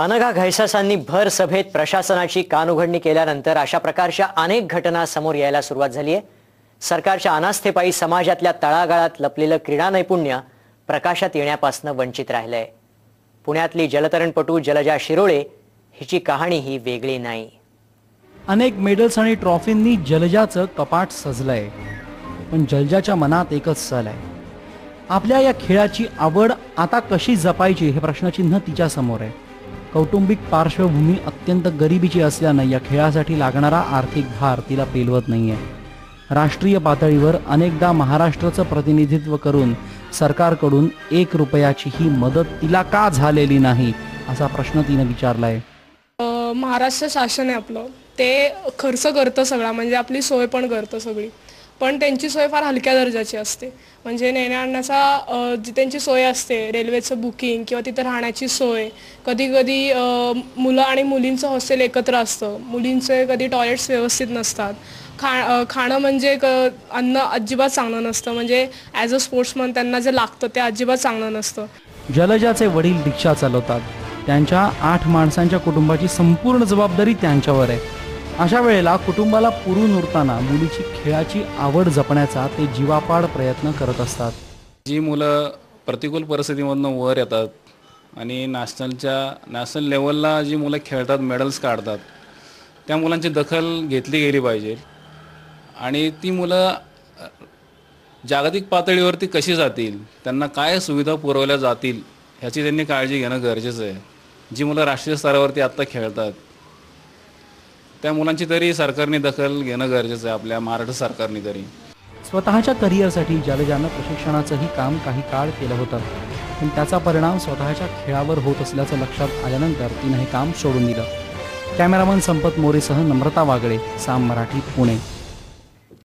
अनघा घैसासांनी भर सभेत प्रशासनाची कानउघडणी केल्यानंतर अशा प्रकारच्या अनेक घटना समोर यायला सुरुवात झाली आहे. सरकारच्या अनास्थेपायी समाजातल्या तळागाळात लपलेलं क्रीडा नैपुण्य प्रकाशात येण्यापासून वंचित राहिलंय. पुण्यातली जलतरणपटू जलजा शिरोळे हिची कहाणी ही वेगळी नाही. अनेक मेडल्स आणि ट्रॉफींनी जलजाचं कपाट सजलंय. पण जलजाच्या मनात एकच सल आहे. आपल्या या खेळाची आवड आता कशी जपायची हे प्रश्नचिन्ह तिच्या समोर आहे. कौटुंबिक पार्श्वभूमी अत्यंत गरिबीची असल्यानं या खेळासाठी लागणारा आर्थिक भार तिला पेलवत नाहीये. राष्ट्रीय पातळीवर अनेकदा महाराष्ट्राचं प्रतिनिधित्व करून सरकारकडून एक रुपयाची ही मदत तिला का झालेली नाही असा प्रश्न तिनं विचारलाय. आहे महाराष्ट्र शासन आहे आपलं. ते खर्च करतं सगळा म्हणजे आपली सोय पण करतं सगळी. पण त्यांची सोय फार हलक्या दर्जाची असते. म्हणजे नेण्या आणण्याचा जी त्यांची सोय असते रेल्वेचं बुकिंग किंवा तिथं राहण्याची सोय कधी कधी मुलं आणि मुलींचं हॉस्टेल एकत्र असतं. मुलींचे कधी टॉयलेट्स व्यवस्थित नसतात. खा खाणं म्हणजे क अन्न अजिबात चांगलं नसतं. म्हणजे ॲज अ स्पोर्ट्समन त्यांना जे लागतं ते अजिबात चांगलं नसतं. जलजाचे वडील रिक्षा चालवतात. त्यांच्या आठ माणसांच्या कुटुंबाची संपूर्ण जबाबदारी त्यांच्यावर आहे. अशा वेळेला कुटुंबाला पुरून उरताना मुलीची खेळाची आवड जपण्याचा ते जीवापाड प्रयत्न करत असतात. जी मुलं प्रतिकूल परिस्थितीमधनं वर येतात आणि नॅशनलच्या नॅशनल लेवलला जी मुलं खेळतात मेडल्स काढतात त्या मुलांची दखल घेतली गेली पाहिजे. आणि ती मुलं जागतिक पातळीवरती कशी जातील त्यांना काय सुविधा पुरवल्या जातील ह्याची त्यांनी काळजी घेणं गरजेचं आहे. जी मुलं राष्ट्रीय स्तरावरती आत्ता खेळतात त्या मुलांची तरी सरकारने दखल घेणं गरजेचं आहे आपल्या महाराष्ट्र सरकारने तरी. स्वतःच्या करिअरसाठी जलजानं प्रशिक्षणाचंही काम काही काळ केलं होतं. पण त्याचा परिणाम स्वतःच्या खेळावर होत असल्याचं लक्षात आल्यानंतर तिनं हे काम सोडून दिलं. कॅमेरामन संपत मोरेसह नम्रता वागळे साम मराठी पुणे.